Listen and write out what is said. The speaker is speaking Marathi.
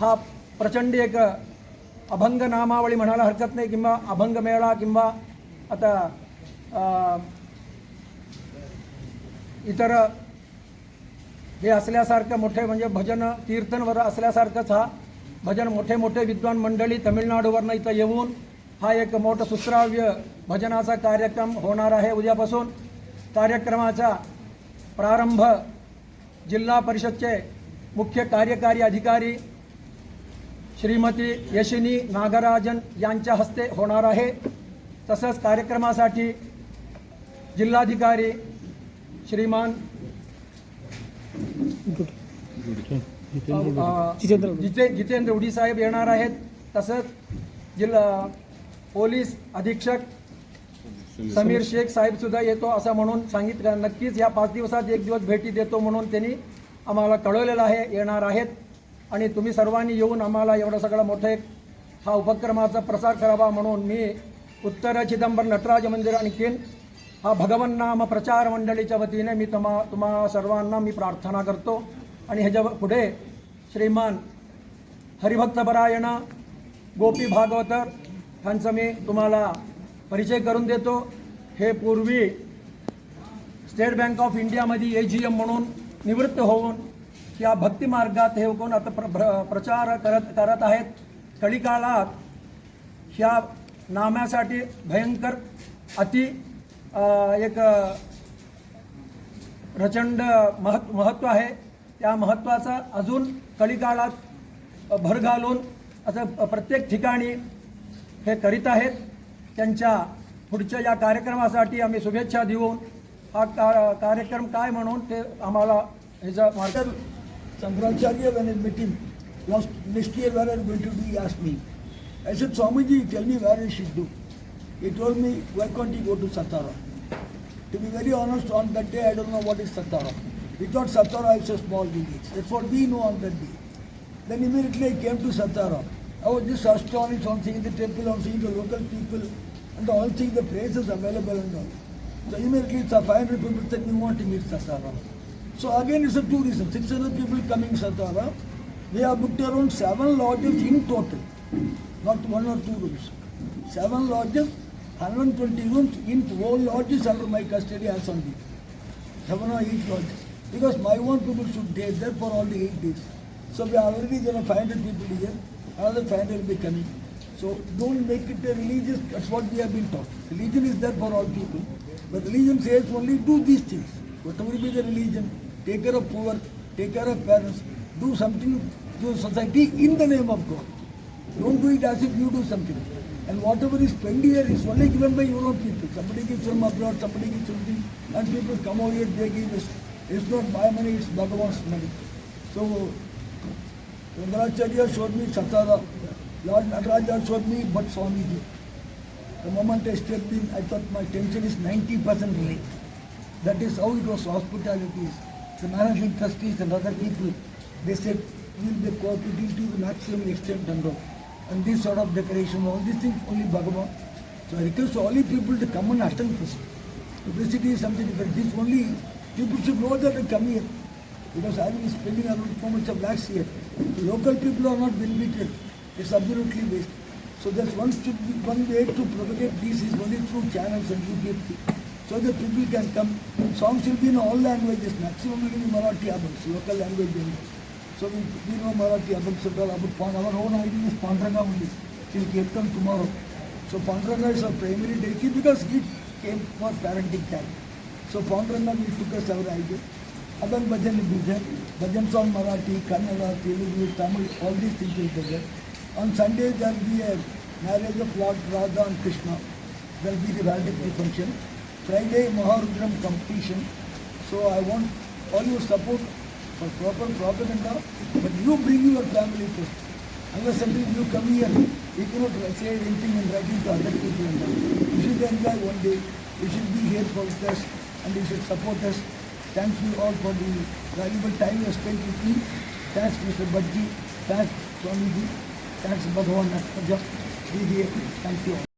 हा प्रचंड एक अभंग नामावळी म्हणायला हरकत नाही किंवा अभंग मेळा किंवा आता इतर हे असल्यासारखं मोठे म्हणजे भजन कीर्तनवर असल्यासारखंच हा भजन मोठे मोठे विद्वान मंडळी तमिळनाडूवरनं इथं येऊन हा एक मोठं सुश्राव्य भजनाचा कार्यक्रम होणार आहे. उद्यापासून कार्यक्रमाचा प्रारंभ जिल्हा परिषदचे मुख्य कार्यकारी अधिकारी श्रीमती यशिनी नागराजन यांच्या हस्ते होणार आहे. तसंच कार्यक्रमासाठी जिल्हाधिकारी श्रीमान जिते जितेंद्र उडी साहेब येणार आहेत. तसंच जिल्हा पोलीस अधीक्षक समीर शेख साहेब सुद्धा येतो असं म्हणून सांगितलं. नक्कीच या पाच दिवसात एक दिवस भेटी देतो म्हणून त्यांनी आम्हाला कळवलेलं आहे येणार आहेत. आणि तुम्ही सर्वांनी येऊन आम्हाला एवढं सगळं मोठं एक हा उपक्रमाचा प्रसार करावा म्हणून मी उत्तर चिदंबर नटराज मंदिर आणखीन हा भगवन नाम प्रचार मंडळीच्या वतीने मी तुम्हा तुम्हा सर्वांना मी प्रार्थना करतो. आणि ह्याच्या पुढे श्रीमान हरिभक्तपरायण गोपी भागवतर ह्यांचा मी तुम्हाला परिचय करून देतो. हे पूर्वी स्टेट बँक ऑफ इंडियामध्ये ए जी एम म्हणून निवृत्त होऊन या भक्तिमार्गात हे कोण आता प्र प्र- प्रचार करत करत आहेत कलिकाळात ह्या नाम्यासाठी भयंकर अति एक प्रचंड महत् महत्त्व आहे. त्या महत्त्वाचा अजून कलिकाळात भर घालून असं प्रत्येक ठिकाणी हे करीत आहेत. त्यांच्या पुढच्या या कार्यक्रमासाठी आम्ही शुभेच्छा देऊन हा का कार्यक्रम काय म्हणून ते आम्हाला ह्याचा मार्ग Shankaracharya, when I met him last next year, where I'm going to do, he asked me. I said, Swamiji, tell me where I should do. He told me, why can't you go to Satara? To be very honest, on that day, I don't know what is Satara. We thought Satara is a small village. That's what we know on that day. Then immediately I came to Satara. I was just astonished on seeing the temple, on seeing the local people, and on seeing the places available and all. So immediately it's a 500 people said, we want to meet Satara. So again it's a tourism, 600 people coming Satara. We have booked around seven lodges in total, not one or two rooms. Seven lodges, 120 rooms in whole lodges under my custody as on date. Seven or eight lodges. Because my own people should stay there for all the eight days. So we are already there are 500 people here, another 500 will be coming. So don't make it a religious, that's what we have been taught. Religion is there for all people. But religion says only do these things. Whatever will be the religion, take care of poor, take care of parents, do something to society in the name of God. Don't do it as if you do something. And whatever is spent here is only given by your own people. Somebody gives from abroad, somebody gives something, and people come over here, they give us. It's not my money, it's Bhagavan's money. So, rangaracharya showed me Satara. Lord Nataraja showed me but Swamiji. The moment I stepped in, I thought my tension is 90% relief. That is how it was hospitality. is. The managing trustees and other people, they said, we'll be cooperating to the maximum extent and. And this sort of decoration, all these things, only Bhagavan. So I request all the people to come and attend this. Publicity is something different. This only, people should know that they come here. Because I will be spending around so much of lakhs here. The local people are not benefited. It's absolutely waste. So there's one, should be, one way to propagate this is only through channels and YouTube. So that people can come. Songs will be in all languages, maximum will be Marathi albums, local language only. So we, we know Marathi all about Pan. Our own idea is Panduranga only. Till Kirtan tomorrow. So Panduranga is our primary deity because it came for parenting time. So Panduranga we took as our idea. Abang Bhajan be there. Bhajan song Marathi, Kannada, Telugu, Tamil, all these things will be there. On Sunday there will be a marriage of Lord Radha and Krishna. There will be the valedictory function. Friday Maharudram completion. So I want all your support for proper propaganda, but you bring your family first. Unless until you come here, you cannot say anything in writing to other people. You should enjoy one day. You should be here for us and you should support us. Thank you all for the valuable time you spent with me. Thanks Mr. Bhaji. Thanks Swamiji. Thanks Bhagavan Nataraja. Be here. Thank you all.